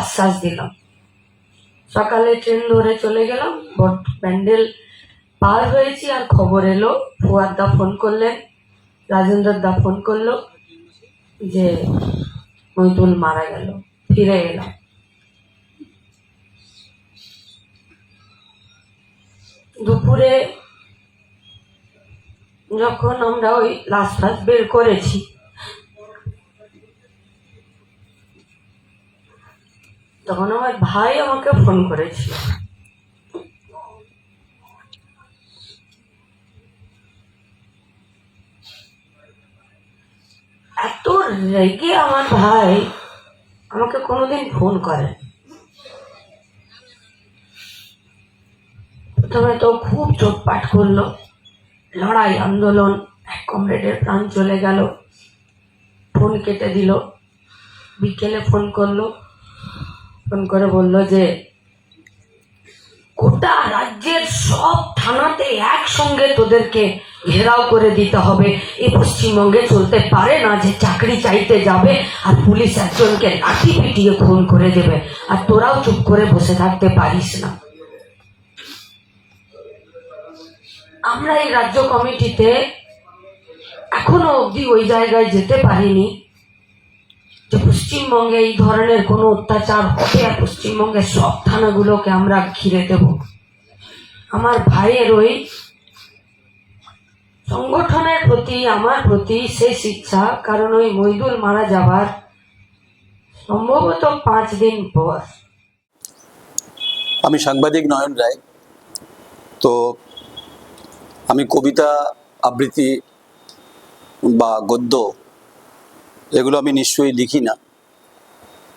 আশ্বাস দিলাম। সকালে ট্রেন ধরে চলে গেলাম, বট প্যান্ডেল পার হয়েছি আর খবর এলো, ফুয়াদ দা ফোন করলেন রাজেন্দ্র দা ফোন করল যে মইদুল মারা গেল, ফিরে এলাম। দুপুরে যখন আমরা ওই লাশ ফাস বের করেছি তখন আমার ভাই আমাকে ফোন করেছিল। এত রেগে আমার ভাই আমাকে কোনোদিন ফোন করে। প্রথমে তো খুব চোটপাট করল। লড়াই, আন্দোলন, এক কমরেডের প্রাণ চলে গেল। ফোন কেটে দিল। বিকেলে ফোন করল। ফোন করে বলল যে, গোটা রাজ্যের সব থানাতে একসঙ্গে তোদেরকে ঘেরাও করে দিতে হবে। এই পশ্চিমবঙ্গে চলতে পারে না যে চাকরি চাইতে যাবে আর পুলিশ একজনকে লাঠি পিটিয়ে খুন করে দেবে। আর তোরাও চুপ করে বসে থাকতে পারিস না। আমরা এই রাজ্য কমিটিতে এখনও অবধি ওই জায়গায় যেতে পারিনি। যে পশ্চিমবঙ্গে এই ধরনের কোনো অত্যাচার হবে? আর পশ্চিমবঙ্গের সব থানাগুলোকে আমরা ঘিরে দেব। আমার ভাইয়ের ওই সংগঠনের প্রতি, আমার প্রতি শেষ ইচ্ছা কারণ ওই মইদুল মারা যাবার সম্ভবত পাঁচ দিন পর। আমি সাংবাদিক নয়ন রায়। তো আমি কবিতা আবৃত্তি বা গদ্য এগুলো আমি নিশ্চয়ই লিখি না।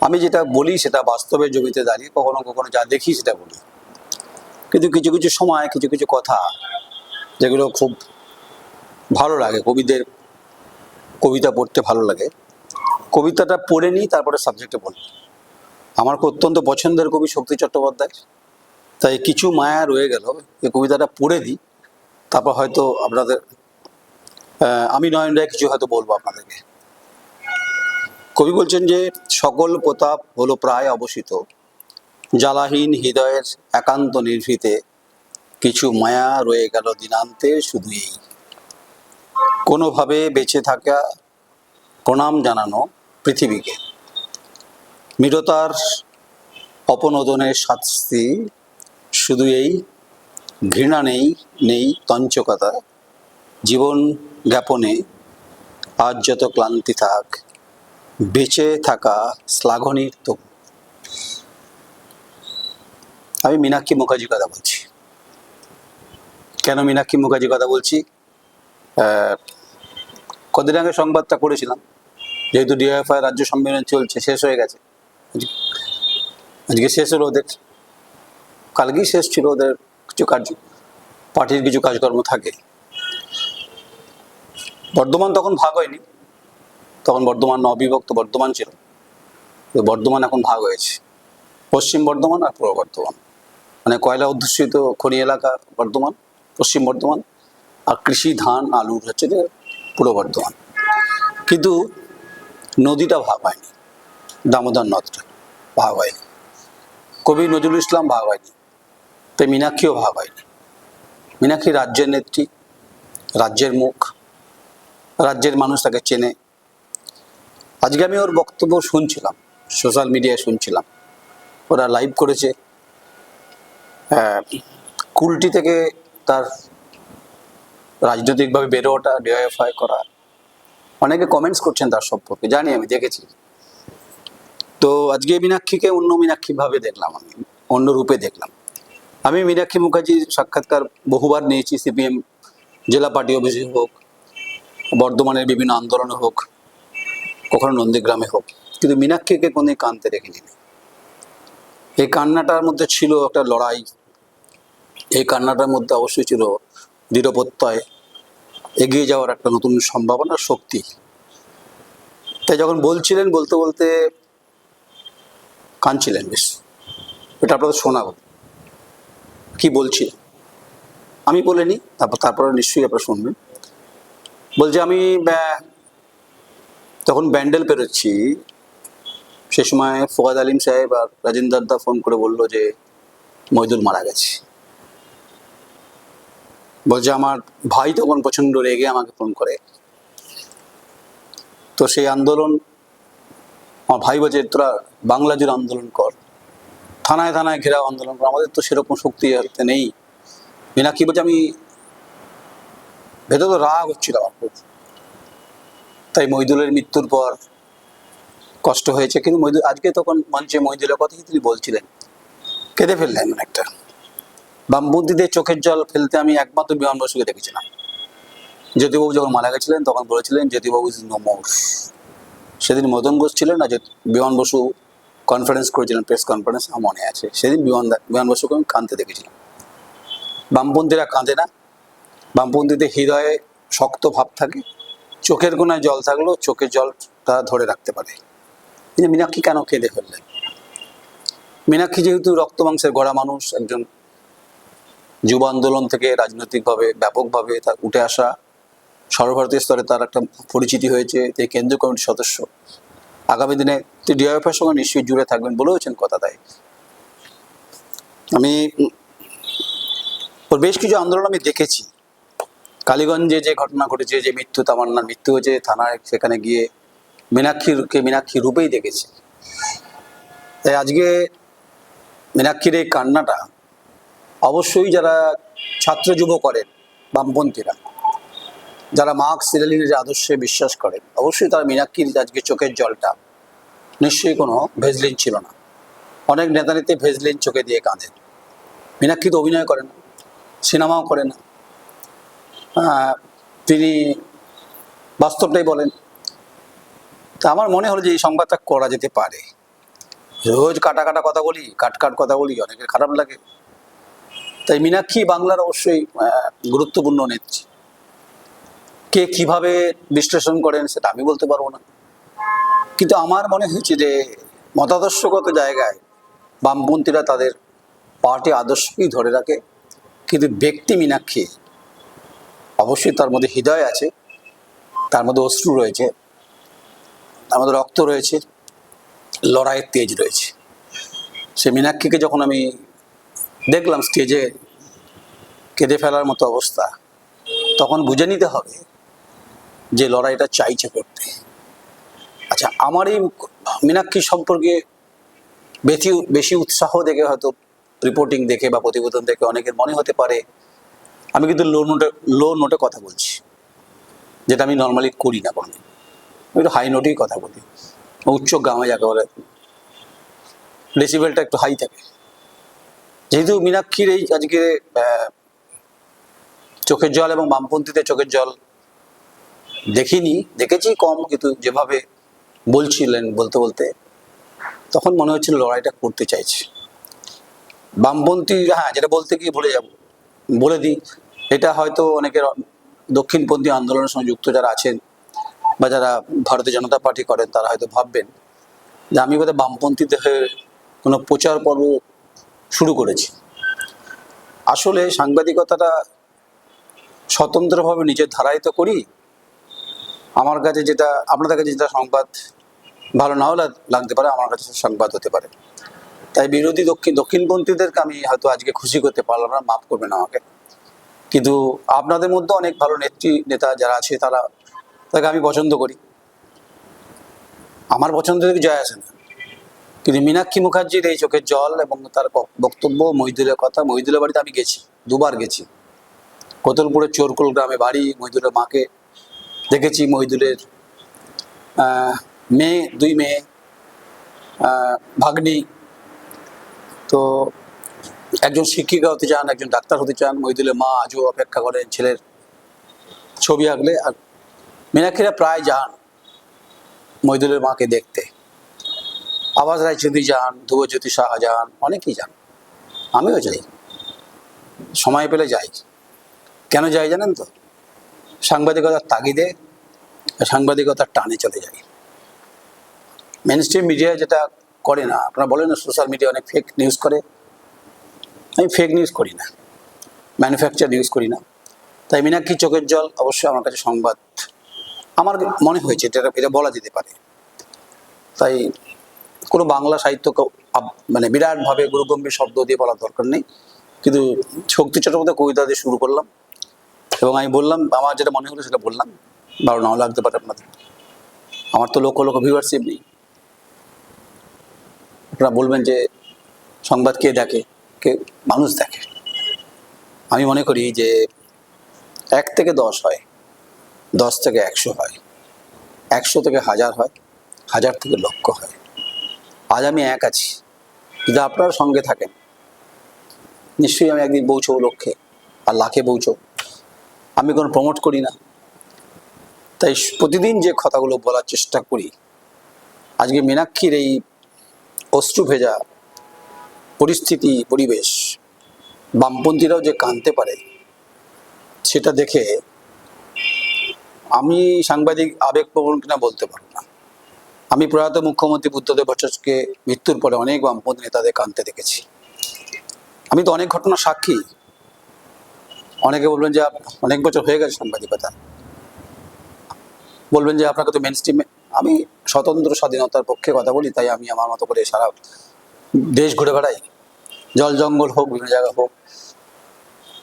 আমি যেটা বলি সেটা বাস্তবের জমিতে দাঁড়িয়ে কখনো কখনো যা দেখি সেটা বলি। কিন্তু কিছু কিছু সময়, কিছু কিছু কথা যেগুলো খুব ভালো লাগে, কবিদের কবিতা পড়তে ভালো লাগে। কবিতাটা পড়ে নিই, তারপরে সাবজেক্টে বলি। আমার অত্যন্ত পছন্দের কবি শক্তি চট্টোপাধ্যায়। তাই কিছু মায়া রয়ে গেল, এই কবিতাটা পড়ে দিই। তারপর হয়তো আপনাদের আমি নয়ন রায় কিছু হয়তো বলব আপনাদেরকে। কবি বলছেন যে, সকল প্রতাপ হলো প্রায় অবসিত জ্বালাহীন হৃদয়ের একান্ত নির্ভীতে কিছু মায়া রয়ে গেল দিনান্তে শুধু এই। কোনোভাবে বেঁচে থাকা প্রণাম জানানো পৃথিবীকে। মৃততার অপনোদনের শাস্তি শুধু এই। ঘৃণা নেই নেই তঞ্চকতা। জীবন জ্ঞাপনে আজ যত ক্লান্তি থাক বেঁচে থাকা শ্লাঘনীর তো। আমি মীনাক্ষী মুখার্জির কথা বলছি। কেন মীনাক্ষী মুখার্জির কথা বলছি? কদিন আগে সংবাদটা করেছিলাম যেহেতু ডিএফআই রাজ্য সম্মেলন চলছে, শেষ হয়ে গেছে। আজকে শেষ হলো ওদের। কালকেই শেষ ছিল ওদের কিছু কার্য পার্টির কিছু কাজকর্ম থাকে। বর্ধমান তখন ভাগ হয়নি। তখন বর্ধমান অবিভক্ত বর্ধমান ছিল। বর্ধমান এখন ভাগ হয়েছে। পশ্চিম বর্ধমান আর পূর্ব বর্ধমান। মানে কয়লা অধ্যুষিত খনি এলাকা বর্ধমান, পশ্চিম বর্ধমান আর কৃষি, ধান আলুর হচ্ছে যে পূর্ব বর্ধমান। কিন্তু নদীটা ভাগ হয়নি। দামোদর নদটা ভাগ হয়নি। কবি নজরুল ইসলাম ভাগ হয়নি। তাই মীনাক্ষীও ভাগ হয়নি। মীনাক্ষী রাজ্যের নেত্রী, রাজ্যের মুখ, রাজ্যের মানুষ তাকে চেনে। আজকে আমি ওর বক্তব্য শুনছিলাম, সোশ্যাল মিডিয়ায় শুনছিলাম। ওরা লাইভ করেছে। কুলটি থেকে তার রাজনৈতিকভাবে বেরো ওঠা ডিওএফআই করা। অনেকে কমেন্টস করছেন তার সম্পর্কে, জানি আমি, দেখেছি। তো আজকে মীনাক্ষীকে অন্য মীনাক্ষী ভাবে দেখলাম আমি, অন্য রূপে দেখলাম। আমি মীনাক্ষী মুখার্জির সাক্ষাৎকার বহুবার নিয়েছি, সিপিএম, জেলা পার্টি অফিসে হোক, বর্ধমানের বিভিন্ন আন্দোলনে হোক। কখনো নন্দীগ্রামে হোক, কিন্তু মীনাক্ষীকে কোনো কানতে রেখেনি এই কান্নাটার মধ্যে ছিল একটা লড়াই। এই কান্নাটার মধ্যে অবশ্যই ছিল দৃঢ় প্রত্যয় এগিয়ে যাওয়ার একটা নতুন সম্ভাবনা, শক্তি। তাই যখন বলছিলেন, বলতে বলতে কাঁদছিলেন বেশ। এটা আপনাদের শোনাবো। কি বলছি আমি বলিনি, তারপর তারপরে নিশ্চয়ই আপনারা শুনবেন। বলছে আমি তখন ব্যান্ডেল পেরোচ্ছি। সে সময় ফোয়াদ আলিম সাহেব আর রাজেন্দার দা ফোন করে বলল যে, মইদুল মারা গেছে। বলছে আমার ভাই তখন প্রচণ্ড রেগে আমাকে ফোন করে। তো সেই আন্দোলন, আমার ভাই বলছে, তোরা বাংলা জুড়ে আন্দোলন কর। থানায় থানায় ঘেরাও আন্দোলন কর। আমাদের তো সেরকম শক্তি হাতে নেই। মীনাক্ষী বলছে, আমি ভেতর তো রাগ হচ্ছিল আমার খুব তাই মইদুলের মৃত্যুর পর কষ্ট হয়েছে। কিন্তু মইদুল আজকে তখন মঞ্চে মইদুলের কথাই তিনি বলছিলেন? কেঁদে ফেললেন একটা বামপন্থীদের চোখের জল ফেলতে আমি একমাত্র বিমান বসুকে দেখেছিলাম। জ্যোতিবাবু যখন মারা গেছিলেন, তখন বলেছিলেন, জ্যোতিবাবু ইজ নো মোর সেদিন মদন ঘোষ ছিলেন না বিমান বসু কনফারেন্স করেছিলেন প্রেস কনফারেন্স আমার মনে আছে। সেদিন বিমান বিমান বসুকে আমি কাঁদতে দেখেছিলাম। বামপন্থীরা কাঁদে না। বামপন্থীদের হৃদয়ে শক্ত ভাব থাকে। চোখের কোনায় জল থাকলেও চোখের জল তারা ধরে রাখতে পারে। কিন্তু মীনাক্ষী কেন কেঁদে ফেললেন? মীনাক্ষী যেহেতু রক্ত মাংসের গড়া মানুষ, একজন যুব আন্দোলন থেকে রাজনৈতিকভাবে ব্যাপকভাবে তার উঠে আসা, সর্বভারতীয় স্তরে তার একটা পরিচিতি হয়েছে তিনি কেন্দ্রীয় কমিটির সদস্য। আগামী দিনে তিনি ডিআইএফের সঙ্গে নিশ্চয়ই জুড়ে থাকবেন বলেওছেন কথা তাই। আমি ওর বেশ কিছু আন্দোলন আমি দেখেছি। কালীগঞ্জে যে ঘটনা ঘটেছে, যে মৃত্যু, তামান্নার মৃত্যু হয়েছে, থানায় সেখানে গিয়ে মীনাক্ষীরকে মীনাক্ষী রূপেই দেখেছি। তাই আজকে মীনাক্ষীর এই কান্নাটা অবশ্যই যারা ছাত্র যুব করেন, বামপন্থীরা, যারা মার্কস লেনিনের আদর্শে বিশ্বাস করেন, অবশ্যই তারা মীনাক্ষীর আজকে চোখের জলটা নিশ্চয়ই কোনো ভেজলিন ছিল না। অনেক নেতা নেত্রী ভেজলিন চোখে দিয়ে কাঁদেন। মীনাক্ষী তো অভিনয় করেন সিনেমাও করেন না। তিনি বাস্তবটাই বলেন। তা আমার মনে হলো যে এই সংবাদটা করা যেতে পারে। রোজ কাটা কাটা কথা বলি, কাট কাট কথা বলি, অনেকের খারাপ লাগে। তাই মীনাক্ষী বাংলার অবশ্যই গুরুত্বপূর্ণ নেত্রী। কে কীভাবে বিশ্লেষণ করেন সেটা আমি বলতে পারব না। কিন্তু আমার মনে হয়েছে যে মতাদর্শগত জায়গায় বামপন্থীরা তাদের পার্টি আদর্শকেই ধরে রাখে। কিন্তু ব্যক্তি মীনাক্ষী অবশ্যই তার মধ্যে হৃদয় আছে, তার মধ্যে অশ্রু রয়েছে, তার মধ্যে রক্ত রয়েছে, লড়াইয়ের তেজ রয়েছে। সে মীনাক্ষীকে যখন আমি দেখলাম স্টেজে কেঁদে ফেলার মতো অবস্থা, তখন বুঝে নিতে হবে যে লড়াইটা চাইছে করতে। আচ্ছা আমার এই মীনাক্ষী সম্পর্কে বেশি বেশি উৎসাহ দেখে হয়তো রিপোর্টিং দেখে বা প্রতিবেদন দেখে অনেকের মনে হতে পারে আমি কিন্তু লো নোটে লো নোটে কথা বলছি। যেটা আমি নর্মালি করি না কোনো আমি একটু হাই নোটেই কথা বলি। উচ্চ গামে যাকে বলে। ডেসিবেলটা একটু হাই থাকে। যেহেতু মীনাক্ষীর এই আজকে চোখের জল এবং বামপন্থীতে চোখের জল দেখিনি, দেখেছি কম, কিন্তু যেভাবে বলছিলেন বলতে বলতে, তখন মনে হচ্ছিল লড়াইটা করতে চাইছে। বামপন্থী হ্যাঁ যেটা বলতে গিয়ে ভুলে যাব। বলে দিই এটা হয়তো অনেকের দক্ষিণপন্থী আন্দোলনের সঙ্গে যুক্ত যারা আছেন বা যারা ভারতীয় জনতা পার্টি করেন, তারা হয়তো ভাববেন যে আমি বোধহয় বামপন্থীদের হয়ে কোনো প্রচার পর্ব শুরু করেছি। আসলে সাংবাদিকতাটা স্বতন্ত্রভাবে নিজের ধারায় তো করি। আমার কাছে যেটা, আপনাদের কাছে যেটা সংবাদ ভালো নাও লাগ- লাগতে পারে, আমার কাছে সংবাদ হতে পারে। তাই বিরোধী দক্ষিণ, দক্ষিণপন্থীদেরকে আমি হয়তো আজকে খুশি করতে পারলাম না, মাফ করবেন আমাকে। কিন্তু আপনাদের মধ্যে অনেক ভালো নেত্রী নেতা যারা আছে, তারা তাকে আমি পছন্দ করি। আমার পছন্দ থেকে জয় আসে না। কিন্তু মীনাক্ষী মুখার্জির এই চোখের জল এবং তার বক্তব্য, মহিদুলের কথা, মহিদুলের বাড়িতে আমি গেছি, দুবার গেছি। কোতলপুরের চোরকুল গ্রামে বাড়ি, মহিদুলের মাকে দেখেছি, মহিদুলের মেয়ে, দুই মেয়ে ভাগ্নি। তো একজন শিক্ষিকা হতে চান, একজন ডাক্তার হতে চান, মহিদুলের মা আজও অপেক্ষা করেন ছেলের ছবি আঁকলে। আর মীনাক্ষীরা প্রায় যান মহিদুলের মাকে দেখতে। আবাস রায়চৌধুরী যান ধ্রুবজ্যোতি সাহা যান, অনেকেই যান। আমিও যাই। সময় পেলে যাই। কেন যাই জানেন তো? সাংবাদিকতার তাগিদে সাংবাদিকতার টানে চলে যাই। মেন স্ট্রিম মিডিয়া যেটা করে না, আপনারা বলেন না সোশ্যাল মিডিয়া অনেক ফেক নিউজ করে। আমি ফেক নিউজ করি না ম্যানুফ্যাকচার নিউজ করি না। তাই মীনাক্ষী চোখের জল অবশ্যই আমার কাছে সংবাদ। আমার মনে হয়েছে এটা এটা বলা যেতে পারে। তাই কোনো বাংলা সাহিত্য মানে বিরাটভাবে গুরুগম্ভীর শব্দ দিয়ে বলার দরকার নেই। কিন্তু শক্তি চট্টোপাধ্যায় কবিতা দিয়ে শুরু করলাম। এবং আমি বললাম, আমার যেটা মনে হলো সেটা বললাম। ভালো নাও লাগতে পারে আপনাদের। আমার তো লক্ষ লক্ষ ভিউয়ারশিপ নেই। আপনারা বলবেন যে সংবাদ কে দেখে? কে মানুষ দেখে। আমি মনে করি যে এক থেকে দশ হয়, দশ থেকে একশো হয়, একশো থেকে হাজার হয়, হাজার থেকে লক্ষ হয়। আজ আমি এক আছি। যদি আপনারা সঙ্গে থাকেন, নিশ্চয়ই আমি একদিন পৌঁছবো লক্ষ্যে আর লাখে পৌঁছবো আমি কোনো প্রমোট করি না। তাই প্রতিদিন যে কথাগুলো বলার চেষ্টা করি, আজকে মীনাক্ষীর এই অশ্রু ভেজা পরিস্থিতি, পরিবেশ, বামপন্থীরাও যে কানতে পারে, সেটা দেখে আমি সাংবাদিক আবেগপ্রবণ কিনা বলতে পারব না। আমি প্রয়াত মুখ্যমন্ত্রী বুদ্ধদেব ভট্টাচার্যকে মৃত্যুর পরে অনেক বামপন্থী নেতাদের কানতে দেখেছি। আমি তো অনেক ঘটনা সাক্ষী। অনেকে বলবেন যে অনেক বছর হয়ে গেছে সাংবাদিকতা। বলবেন যে আপনাকে তো মেন স্ট্রিমে আমি স্বতন্ত্র স্বাধীনতার পক্ষে কথা বলি, তাই আমি আমার মতো করে সারা দেশ ঘুরে বেড়াই। জল, জঙ্গল হোক, বিভিন্ন জায়গা হোক।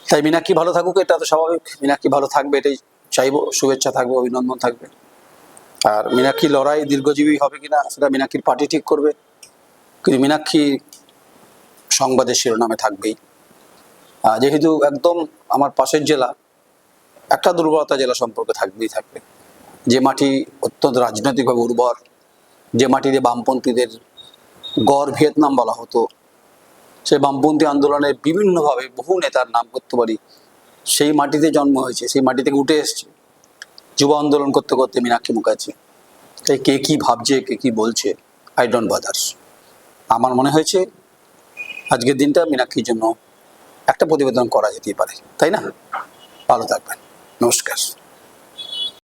তাই মীনাক্ষী ভালো থাকুক, এটা তো স্বাভাবিক। মীনাক্ষী ভালো থাকবে, এটাই চাইব। শুভেচ্ছা থাকবে, অভিনন্দন থাকবে। আর মীনাক্ষী লড়াই দীর্ঘজীবী হবে কিনা, সেটা মীনাক্ষীর পার্টি ঠিক করবে। কিন্তু মীনাক্ষী সংবাদের শিরোনামে থাকবেই। যেহেতু একদম আমার পাশের জেলা, একটা দুর্বলতা জেলা সম্পর্কে থাকবেই, থাকবে। যে মাটি অত্যন্ত রাজনৈতিকভাবে উর্বর, যে মাটিতে বামপন্থীদের গড় ভিয়েতনাম বলা হতো। সে বামপন্থী আন্দোলনের বিভিন্নভাবে বহু নেতার নাম করতে পারি সেই মাটিতে জন্ম হয়েছে, সেই মাটি থেকে উঠে এসছে। যুব আন্দোলন করতে করতে মীনাক্ষী মুখার্জি। তাই কে কী ভাবছে, কে কী বলছে আই ডোন্ট বাদার্স আমার মনে হয়েছে আজকের দিনটা মীনাক্ষীর জন্য একটা প্রতিবেদন করা যেতেই পারে, তাই না? ভালো থাকবেন।